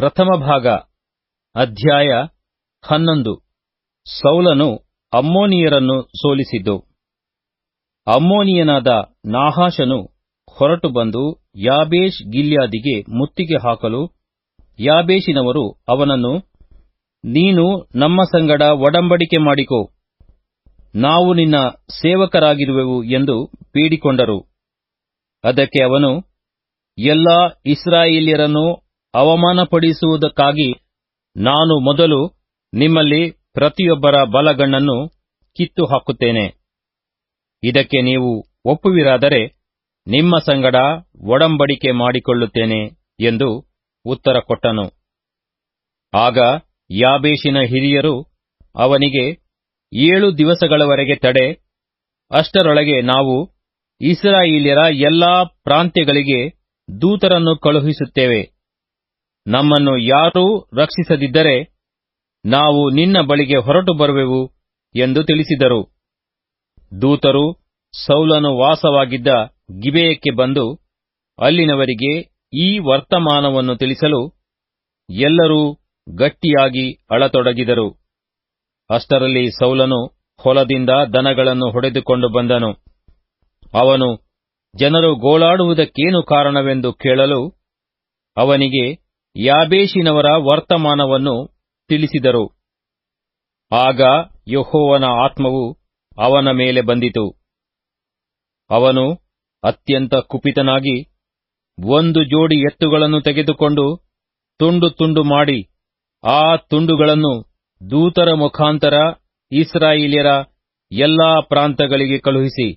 ಪ್ರಥಮ ಭಾಗ, ಅಧ್ಯಾಯ ಹನ್ನೊಂದು. ಸೌಲನು ಅಮ್ಮೋನಿಯರನ್ನು ಸೋಲಿಸಿದ್ದು. ಅಮ್ಮೋನಿಯನಾದ ನಾಹಾಶನು ಹೊರಟು ಬಂದು ಯಾಬೇಶ್ ಗಿಲ್ಯಾದಿಗೆ ಮುತ್ತಿಗೆ ಹಾಕಲು ಯಾಬೇಶಿನವರು ಅವನನ್ನು, ನೀನು ನಮ್ಮ ಸಂಗಡ ಒಡಂಬಡಿಕೆ ಮಾಡಿಕೋ. ನಾವು ನಿನ್ನ ಸೇವಕರಾಗಿರುವೆವು ಎಂದು ಬೇಡಿಕೊಂಡರು ಅದಕ್ಕೆ ಅವನು, ಎಲ್ಲಾ ಇಸ್ರಾಯೇಲ್ಯರನ್ನು ಅವಮಾನಪಡಿಸುವುದಕ್ಕಾಗಿ ನಾನು ಮೊದಲು ನಿಮ್ಮಲ್ಲಿ ಪ್ರತಿಯೊಬ್ಬರ ಬಲಗಣ್ಣನ್ನು ಕಿತ್ತು ಹಾಕುತ್ತೇನೆ ಇದಕ್ಕೆ ನೀವು ಒಪ್ಪುವಿರಾದರೆ ನಿಮ್ಮ ಸಂಗಡ ಒಡಂಬಡಿಕೆ ಮಾಡಿಕೊಳ್ಳುತ್ತೇನೆ ಎಂದು ಉತ್ತರ ಕೊಟ್ಟನು. ಆಗ ಯಾಬೇಶಿನ ಹಿರಿಯರು ಅವನಿಗೆ, ಏಳು ದಿವಸಗಳವರೆಗೆ ತಡೆ, ಅಷ್ಟರೊಳಗೆ ನಾವು ಇಸ್ರಾಯೇಲ್ಯರ ಎಲ್ಲಾ ಪ್ರಾಂತ್ಯಗಳಿಗೆ ದೂತರನ್ನು ಕಳುಹಿಸುತ್ತೇವೆ. ನಮ್ಮನ್ನು ಯಾರೂ ರಕ್ಷಿಸದಿದ್ದರೆ ನಾವು ನಿನ್ನ ಬಳಿಗೆ ಹೊರಟು ಬರುವೆವು ಎಂದು ತಿಳಿಸಿದರು. ದೂತರು ಸೌಲನು ವಾಸವಾಗಿದ್ದ ಗಿಬೆಯಕ್ಕೆ ಬಂದು, ಅಲ್ಲಿನವರಿಗೆ ಈ ವರ್ತಮಾನವನ್ನು ತಿಳಿಸಲು ಎಲ್ಲರೂ ಗಟ್ಟಿಯಾಗಿ ಅಳತೊಡಗಿದರು. ಅಷ್ಟರಲ್ಲಿ ಸೌಲನು ಹೊಲದಿಂದ ದನಗಳನ್ನು ಹೊಡೆದುಕೊಂಡು ಬಂದನು. ಅವನು, ಜನರು ಗೋಳಾಡುವುದಕ್ಕೇನು ಕಾರಣವೆಂದು ಕೇಳಲು ಅವನಿಗೆ ಯಾಬೇಷಿನವರ ವರ್ತಮಾನವನ್ನು ತಿಳಿಸಿದರು. ಆಗ ಯೆಹೋವನ ಆತ್ಮವು ಅವನ ಮೇಲೆ ಬಂದಿತು. ಅವನು ಅತ್ಯಂತ ಕುಪಿತನಾಗಿ ಒಂದು ಜೋಡಿ ಎತ್ತುಗಳನ್ನು ತೆಗೆದುಕೊಂಡು ತುಂಡು ತುಂಡು ಮಾಡಿ ಆ ತುಂಡುಗಳನ್ನು ದೂತರ ಮುಖಾಂತರ ಇಸ್ರಾಯೇಲ್ಯರ ಎಲ್ಲಾ ಪ್ರಾಂತಗಳಿಗೆ ಕಳುಹಿಸಿ.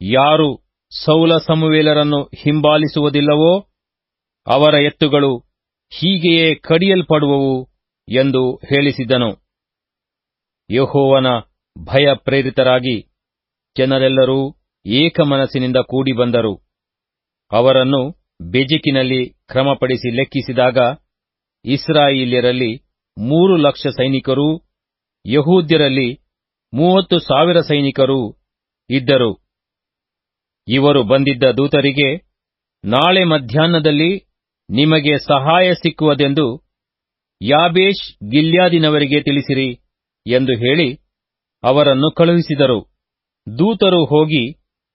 ಯಾರು ಸೌಲ ಸಮುವೇಲರನ್ನು ಹಿಂಬಾಲಿಸುವುದಿಲ್ಲವೋ ಅವರ ಎತ್ತುಗಳು ಹೀಗೆಯೇ ಕಡಿಯಲ್ಪಡುವವು ಎಂದು ಹೇಳಿಸಿದ್ದನು ಯೆಹೋವನ ಭಯ ಪ್ರೇರಿತರಾಗಿ ಜನರೆಲ್ಲರೂ ಏಕಮನಸ್ಸಿನಿಂದ ಕೂಡಿ ಬಂದರು ಅವರನ್ನು ಬೆಜಿಕಿನಲ್ಲಿ ಕ್ರಮಪಡಿಸಿ ಲೆಕ್ಕಿಸಿದಾಗ ಇಸ್ರಾಯೇಲ್ಯರಲ್ಲಿ ಮೂರು ಲಕ್ಷ ಸೈನಿಕರೂ, ಯಹೂದ್ಯರಲ್ಲಿ ಮೂವತ್ತು ಸಾವಿರ ಸೈನಿಕರೂ ಇದ್ದರು. ಇವರು ಬಂದಿದ್ದ ದೂತರಿಗೆ ನಾಳೆ ಮಧ್ಯಾಹ್ನದಲ್ಲಿ ನಿಮಗೆ ಸಹಾಯ ಸಿಕ್ಕುವುದೆಂದು ಯಾಬೇಶ್ ಗಿಲ್ಯಾದಿನವರಿಗೆ ತಿಳಿಸಿರಿ ಎಂದು ಹೇಳಿ ಅವರನ್ನು ಕಳುಹಿಸಿದರು. ದೂತರು ಹೋಗಿ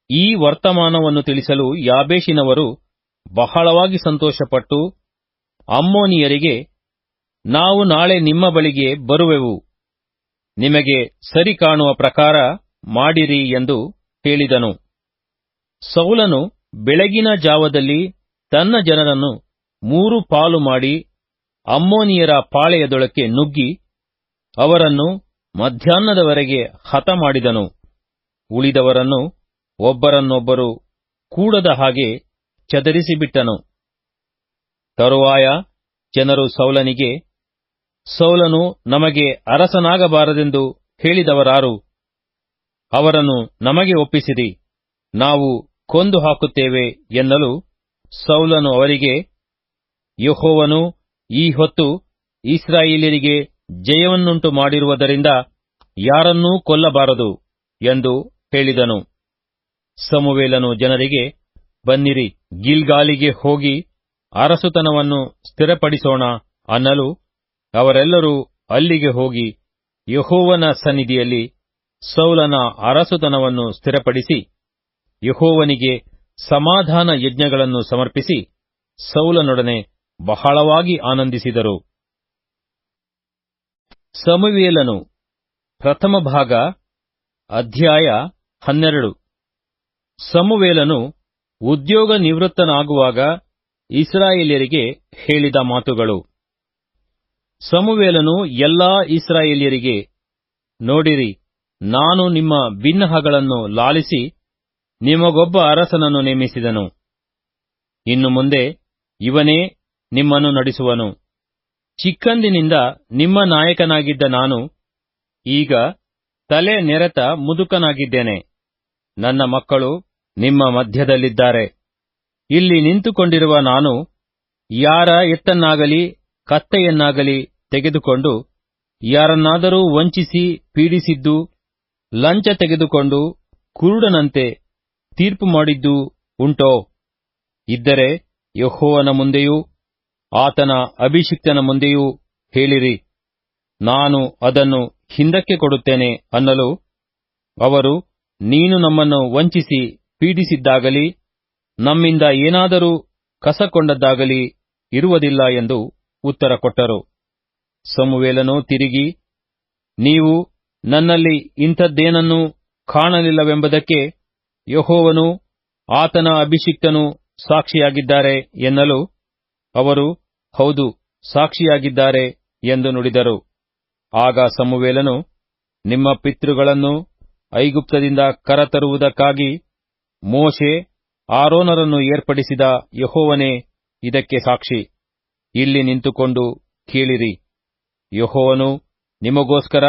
ಈ ವರ್ತಮಾನವನ್ನು ತಿಳಿಸಲು ಯಾಬೇಷಿನವರು ಬಹಳವಾಗಿ ಸಂತೋಷಪಟ್ಟು ಅಮ್ಮೋನಿಯರಿಗೆ, ನಾವು ನಾಳೆ ನಿಮ್ಮ ಬಳಿಗೆ ಬರುವೆವು. ನಿಮಗೆ ಸರಿ ಕಾಣುವ ಪ್ರಕಾರ ಮಾಡಿರಿ ಎಂದು ಹೇಳಿದನು. ಸೌಲನು ಬೆಳಗಿನ ಜಾವದಲ್ಲಿ ತನ್ನ ಜನರನ್ನು ಮೂರು ಪಾಲು ಮಾಡಿ ಅಮ್ಮೋನಿಯರ ಪಾಳೆಯದೊಳಕ್ಕೆ ನುಗ್ಗಿ ಅವರನ್ನು ಮಧ್ಯಾಹ್ನದವರೆಗೆ ಹತ ಮಾಡಿದನು. ಉಳಿದವರನ್ನು ಒಬ್ಬರನ್ನೊಬ್ಬರು ಕೂಡದ ಹಾಗೆ ಚದರಿಸಿಬಿಟ್ಟನು. ತರುವಾಯ ಜನರು ಸೌಲನಿಗೆ, ಸೌಲನು ನಮಗೆ ಅರಸನಾಗಬಾರದೆಂದು ಹೇಳಿದವರಾರು, ಅವರನ್ನು ನಮಗೆ ಒಪ್ಪಿಸಿರಿ ನಾವು ಕೊಂದು ಹಾಕುತ್ತೇವೆ ಎನ್ನಲು ಸೌಲನು ಅವರಿಗೆ ಯೆಹೋವನು ಈ ಹೊತ್ತು ಇಸ್ರಾಯೇಲರಿಗೆ ಜಯವನ್ನುಂಟು ಮಾಡಿರುವುದರಿಂದ ಯಾರನ್ನೂ ಕೊಲ್ಲಬಾರದು ಎಂದು ಹೇಳಿದನು. ಸಮುವೇಲನು ಜನರಿಗೆ, ಬನ್ನಿರಿ, ಗಿಲ್ಗಾಲಿಗೆ ಹೋಗಿ ಅರಸುತನವನ್ನು ಸ್ಥಿರಪಡಿಸೋಣ ಅನ್ನಲು ಅವರೆಲ್ಲರೂ ಅಲ್ಲಿಗೆ ಹೋಗಿ ಯಹೋವನ ಸನ್ನಿಧಿಯಲ್ಲಿ ಸೌಲನ ಅರಸುತನವನ್ನು ಸ್ಥಿರಪಡಿಸಿ, ಯಹೋವನಿಗೆ ಸಮಾಧಾನ ಯಜ್ಞಗಳನ್ನು ಸಮರ್ಪಿಸಿ ಸೌಲನೊಡನೆ ಬಹಳವಾಗಿ ಆನಂದಿಸಿದರು. ಸಮುವೇಲನು ಪ್ರಥಮ ಭಾಗ, ಅಧ್ಯಾಯ ಹನ್ನೆರಡು. ಸಮುವೇಲನು ಉದ್ಯೋಗ ನಿವೃತ್ತನಾಗುವಾಗ ಇಸ್ರಾಯೇಲ್ಯರಿಗೆ ಹೇಳಿದ ಮಾತುಗಳು. ಸಮುವೇಲನು, ಎಲ್ಲಾ ಇಸ್ರಾಯೇಲ್ಯರಿಗೆ, ನೋಡಿರಿ, ನಾನು ನಿಮ್ಮ ಭಿನ್ನಹಗಳನ್ನು ಲಾಲಿಸಿ ನಿಮಗೊಬ್ಬ ಅರಸನನ್ನು ನೇಮಿಸಿದನು. ಇನ್ನು ಮುಂದೆ, ಇವನೇ ನಿಮ್ಮನ್ನು ನಡೆಸುವನು. ಚಿಕ್ಕಂದಿನಿಂದ ನಿಮ್ಮ ನಾಯಕನಾಗಿದ್ದ ನಾನು, ಈಗ ತಲೆ ನೆರೆತ ಮುದುಕನಾಗಿದ್ದೇನೆ. ನನ್ನ ಮಕ್ಕಳು ನಿಮ್ಮ ಮಧ್ಯದಲ್ಲಿದ್ದಾರೆ. ಇಲ್ಲಿ ನಿಂತುಕೊಂಡಿರುವ ನಾನು ಯಾರ ಎತ್ತನ್ನಾಗಲಿ ಕತ್ತೆಯನ್ನಾಗಲಿ ತೆಗೆದುಕೊಂಡು, ಯಾರನ್ನಾದರೂ ವಂಚಿಸಿ ಪೀಡಿಸಿದ್ದು, ಲಂಚ ತೆಗೆದುಕೊಂಡು ಕುರುಡನಂತೆ ತೀರ್ಪು ಮಾಡಿದ್ದು ಉಂಟೋ? ಇದ್ದರೆ ಯೆಹೋವನ ಮುಂದೆಯೂ ಆತನ ಅಭಿಷಿಕ್ತನ ಮುಂದೆಯೂ ಹೇಳಿರಿ, ನಾನು ಅದನ್ನು ಹಿಂದಕ್ಕೆ ಕೊಡುತ್ತೇನೆ ಅನ್ನಲು. ಅವರು, ನೀನು ನಮ್ಮನ್ನು ವಂಚಿಸಿ ಪೀಡಿಸಿದ್ದಾಗಲಿ, ನಮ್ಮಿಂದ ಏನಾದರೂ ಕಸಕೊಂಡದ್ದಾಗಲಿ ಇರುವುದಿಲ್ಲ ಎಂದು ಉತ್ತರ ಕೊಟ್ಟರು. ಸಮುವೇಲನು ತಿರುಗಿ, ನೀವು ನನ್ನಲ್ಲಿ ಇಂಥದ್ದೇನನ್ನೂ ಕಾಣಲಿಲ್ಲವೆಂಬುದಕ್ಕೆ ಯಹೋವನು ಆತನ ಅಭಿಷಿಕ್ತನು ಸಾಕ್ಷಿಯಾಗಿದ್ದಾರೆ ಎನ್ನಲು. ಅವರು ಹೌದು, ಸಾಕ್ಷಿಯಾಗಿದ್ದಾರೆ ಎಂದು ನುಡಿದರು. ಆಗ ಸಮುವೇಲನು, ನಿಮ್ಮ ಪಿತೃಗಳನ್ನು ಐಗುಪ್ತದಿಂದ ಕರತರುವುದಕ್ಕಾಗಿ ಮೋಶೆ ಆರೋನರನ್ನು ಏರ್ಪಡಿಸಿದ ಯಹೋವನೇ ಇದಕ್ಕೆ ಸಾಕ್ಷಿ. ಇಲ್ಲಿ ನಿಂತುಕೊಂಡು ಕೇಳಿರಿ. ಯಹೋವನು ನಿಮಗೋಸ್ಕರ,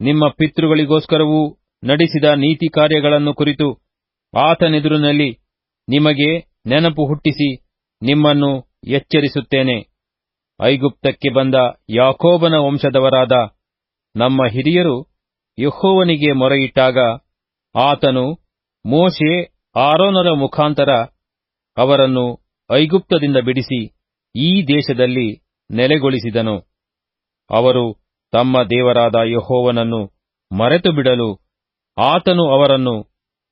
ನಿಮ್ಮ ಪಿತೃಗಳಿಗೋಸ್ಕರವೂ ನಡೆಸಿದ ನೀತಿ ಕಾರ್ಯಗಳನ್ನು ಕುರಿತು ಆತನೆದುರಿನಲ್ಲಿ ನಿಮಗೆ ನೆನಪು ಹುಟ್ಟಿಸಿ ನಿಮ್ಮನ್ನು ಎಚ್ಚರಿಸುತ್ತೇನೆ. ಐಗುಪ್ತಕ್ಕೆ ಬಂದ ಯಾಕೋಬನ ವಂಶದವರಾದ ನಮ್ಮ ಹಿರಿಯರು ಯೆಹೋವನಿಗೆ ಮೊರೆಯಿಟ್ಟಾಗ ಆತನು ಮೋಶೆ ಆರೋನರ ಮುಖಾಂತರ ಅವರನ್ನು ಐಗುಪ್ತದಿಂದ ಬಿಡಿಸಿ ಈ ದೇಶದಲ್ಲಿ ನೆಲೆಗೊಳಿಸಿದನು. ಅವರು ತಮ್ಮ ದೇವರಾದ ಯೆಹೋವನನ್ನು ಮರೆತು ಬಿಡಲು ಆತನು ಅವರನ್ನು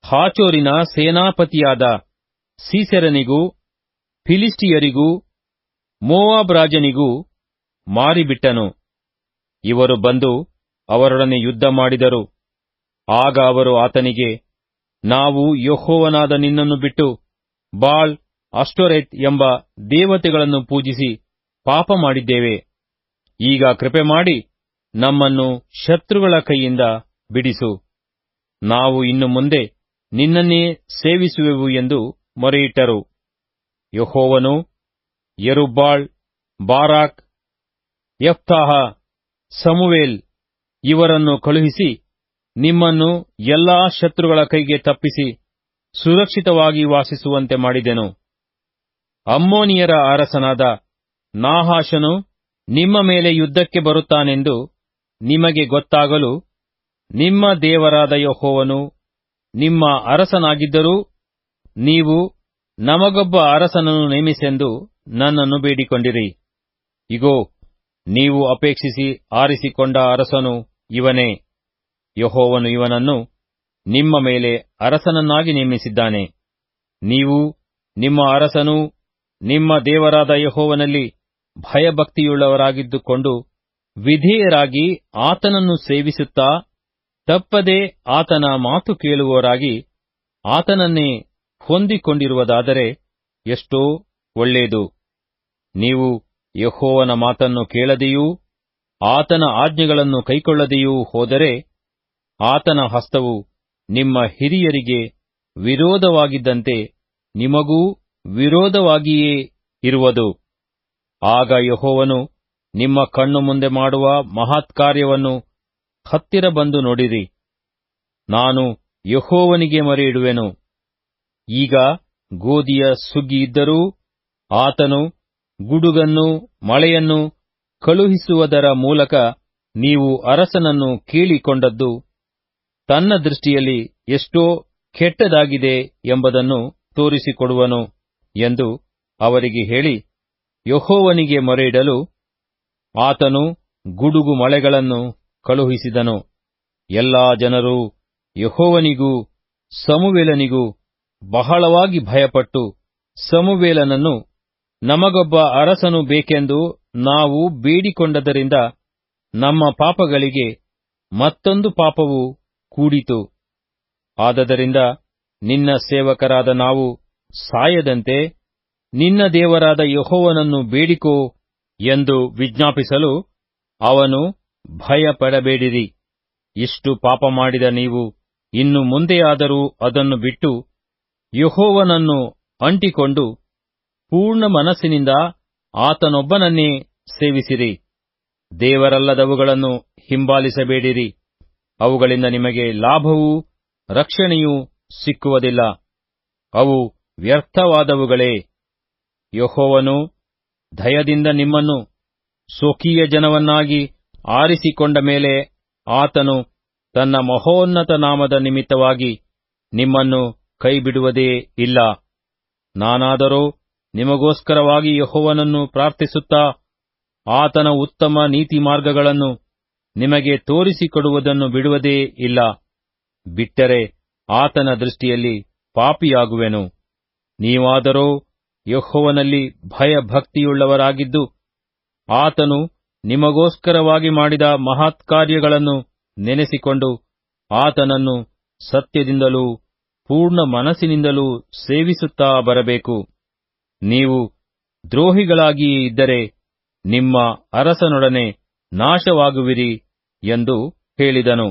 ಹಾಚೋರಿನ ಸೇನಾಪತಿಯಾದ ಸೀಸೆರನಿಗೂ ಫಿಲಿಸ್ಟಿಯರಿಗೂ ಮೋವಾಬ್ ರಾಜನಿಗೂ ಮಾರಿಬಿಟ್ಟನು. ಇವರು ಬಂದು ಅವರೊಡನೆ ಯುದ್ಧ ಮಾಡಿದರು. ಆಗ ಅವರು ಆತನಿಗೆ, ನಾವು ಯಹೋವನಾದ ನಿನ್ನನ್ನು ಬಿಟ್ಟು ಬಾಳ್ ಅಷ್ಟೊರೆತ್ ಎಂಬ ದೇವತೆಗಳನ್ನು ಪೂಜಿಸಿ ಪಾಪ ಮಾಡಿದ್ದೇವೆ. ಈಗ ಕೃಪೆ ಮಾಡಿ ನಮ್ಮನ್ನು ಶತ್ರುಗಳ ಕೈಯಿಂದ ಬಿಡಿಸು. ನಾವು ಇನ್ನು ಮುಂದೆ ನಿನ್ನನ್ನೇ ಸೇವಿಸುವೆವು ಎಂದು ಮೊರೆಯಿಟ್ಟರು. ಯೆಹೋವನು ಯರುಬ್ಬಾಳ್, ಬಾರಾಕ್ ಯಫ್ತಾಹ ಸಮುವೇಲ್ ಇವರನ್ನು ಕಳುಹಿಸಿ ನಿಮ್ಮನ್ನು ಎಲ್ಲಾ ಶತ್ರುಗಳ ಕೈಗೆ ತಪ್ಪಿಸಿ ಸುರಕ್ಷಿತವಾಗಿ ವಾಸಿಸುವಂತೆ ಮಾಡಿದೆನು. ಅಮ್ಮೋನಿಯರ ಅರಸನಾದ ನಾಹಾಶನು ನಿಮ್ಮ ಮೇಲೆ ಯುದ್ಧಕ್ಕೆ ಬರುತ್ತಾನೆಂದು ನಿಮಗೆ ಗೊತ್ತಾಗಲು ನಿಮ್ಮ ದೇವರಾದ ಯೆಹೋವನು ನಿಮ್ಮ ಅರಸನಾಗಿದ್ದರೂ ನೀವು ನಮಗೊಬ್ಬ ಅರಸನನ್ನು ನೇಮಿಸೆಂದು ನನ್ನನ್ನು ಬೇಡಿಕೊಂಡಿರಿ. ಇಗೋ, ನೀವು ಅಪೇಕ್ಷಿಸಿ ಆರಿಸಿಕೊಂಡ ಅರಸನು ಇವನೇ. ಯಹೋವನು ಇವನನ್ನು ನಿಮ್ಮ ಮೇಲೆ ಅರಸನನ್ನಾಗಿ ನೇಮಿಸಿದ್ದಾನೆ. ನೀವು, ನಿಮ್ಮ ಅರಸನು ನಿಮ್ಮ ದೇವರಾದ ಯಹೋವನಲ್ಲಿ ಭಯಭಕ್ತಿಯುಳ್ಳವರಾಗಿದ್ದುಕೊಂಡು ವಿಧೇಯರಾಗಿ ಆತನನ್ನು ಸೇವಿಸುತ್ತಾ ತಪ್ಪದೆ ಆತನ ಮಾತು ಕೇಳುವವರಾಗಿ ಆತನನ್ನೇ ಹೊಂದಿಕೊಂಡಿರುವುದಾದರೆ ಎಷ್ಟೋ ಒಳ್ಳೆಯದು. ನೀವು ಯೆಹೋವನ ಮಾತನ್ನು ಕೇಳದೆಯೂ ಆತನ ಆಜ್ಞೆಗಳನ್ನು ಕೈಕೊಳ್ಳದೆಯೂ ಹೋದರೆ ಆತನ ಹಸ್ತವು ನಿಮ್ಮ ಹಿರಿಯರಿಗೆ ವಿರೋಧವಾಗಿದ್ದಂತೆ ನಿಮಗೂ ವಿರೋಧವಾಗಿಯೇ ಇರುವುದು. ಆಗ ಯಹೋವನು ನಿಮ್ಮ ಕಣ್ಣು ಮುಂದೆ ಮಾಡುವ ಮಹತ್ಕಾರ್ಯವನ್ನು ಹತ್ತಿರ ಬಂದು ನೋಡಿರಿ. ನಾನು ಯೆಹೋವನಿಗೆ ಇಡುವೆನು ಈಗ ಗೋಧಿಯ ಸುಗ್ಗಿ ಇದ್ದರೂ ಆತನು ಗುಡುಗನ್ನು, ಮಳೆಯನ್ನು ಕಳುಹಿಸುವುದರ ಮೂಲಕ ನೀವು ಅರಸನನ್ನು ಕೇಳಿಕೊಂಡದ್ದು ತನ್ನ ದೃಷ್ಟಿಯಲ್ಲಿ ಎಷ್ಟೋ ಕೆಟ್ಟದಾಗಿದೆ ಎಂಬುದನ್ನು ತೋರಿಸಿಕೊಡುವನು ಎಂದು ಅವರಿಗೆ ಹೇಳಿ ಯಹೋವನಿಗೆ ಮೊರೆಯಿಡಲು ಆತನು ಗುಡುಗು ಮಳೆಗಳನ್ನು ಕಳುಹಿಸಿದನು. ಎಲ್ಲಾ ಜನರು ಯಹೋವನಿಗೂ, ಸಮುವೇಲನಿಗೂ ಬಹಳವಾಗಿ ಭಯಪಟ್ಟು ಸಮುವೇಲನನ್ನು ನಮಗೊಬ್ಬ ಅರಸನು ಬೇಕೆಂದು ನಾವು ಬೇಡಿಕೊಂಡದರಿಂದ ನಮ್ಮ ಪಾಪಗಳಿಗೆ ಮತ್ತೊಂದು ಪಾಪವು ಕೂಡಿತು. ಆದದರಿಂದ ನಿನ್ನ ಸೇವಕರಾದ ನಾವು ಸಾಯದಂತೆ ನಿನ್ನ ದೇವರಾದ ಯಹೋವನನ್ನು ಬೇಡಿಕೋ ಎಂದು ವಿಜ್ಞಾಪಿಸಲು ಅವನು ಭಯಪಡಬೇಡಿರಿ. ಇಷ್ಟು ಪಾಪ ಮಾಡಿದ ನೀವು ಇನ್ನು ಮುಂದೆಯಾದರೂ ಅದನ್ನು ಬಿಟ್ಟು ಯಹೋವನನ್ನು ಅಂಟಿಕೊಂಡು ಪೂರ್ಣ ಮನಸ್ಸಿನಿಂದ ಆತನೊಬ್ಬನನ್ನೇ ಸೇವಿಸಿರಿ. ದೇವರಲ್ಲದವುಗಳನ್ನು ಹಿಂಬಾಲಿಸಬೇಡಿರಿ. ಅವುಗಳಿಂದ ನಿಮಗೆ ಲಾಭವೂ ರಕ್ಷಣೆಯೂ ಸಿಕ್ಕುವುದಿಲ್ಲ. ಅವು ವ್ಯರ್ಥವಾದವುಗಳೇ. ಯಹೋವನು ದಯದಿಂದ ನಿಮ್ಮನ್ನು ಸ್ವಕೀಯ ಜನವನ್ನಾಗಿ ಆರಿಸಿಕೊಂಡ ಮೇಲೆ ಆತನು ತನ್ನ ಮಹೋನ್ನತ ನಾಮದ ನಿಮಿತ್ತವಾಗಿ ನಿಮ್ಮನ್ನು ಕೈಬಿಡುವುದೇ ಇಲ್ಲ. ನಾನಾದರೋ ನಿಮಗೋಸ್ಕರವಾಗಿ ಯಹೋವನನ್ನು ಪ್ರಾರ್ಥಿಸುತ್ತಾ ಆತನ ಉತ್ತಮ ನೀತಿ ಮಾರ್ಗಗಳನ್ನು ನಿಮಗೆ ತೋರಿಸಿಕೊಡುವುದನ್ನು ಬಿಡುವುದೇ ಇಲ್ಲ. ಬಿಟ್ಟರೆ ಆತನ ದೃಷ್ಟಿಯಲ್ಲಿ ಪಾಪಿಯಾಗುವೆನು. ನೀವಾದರೋ ಯಹೋವನಲ್ಲಿ ಭಯಭಕ್ತಿಯುಳ್ಳವರಾಗಿದ್ದು ಆತನು ನಿಮಗೋಸ್ಕರವಾಗಿ ಮಾಡಿದ ಮಹತ್ಕಾರ್ಯಗಳನ್ನು ನೆನೆಸಿಕೊಂಡು ಆತನನ್ನು ಸತ್ಯದಿಂದಲೂ ಪೂರ್ಣ ಮನಸ್ಸಿನಿಂದಲೂ ಸೇವಿಸುತ್ತಾ ಬರಬೇಕು. ನೀವು ದ್ರೋಹಿಗಳಾಗಿಯೇ ಇದ್ದರೆ ನಿಮ್ಮ ಅರಸನೊಡನೆ ನಾಶವಾಗುವಿರಿ ಎಂದು ಹೇಳಿದನು.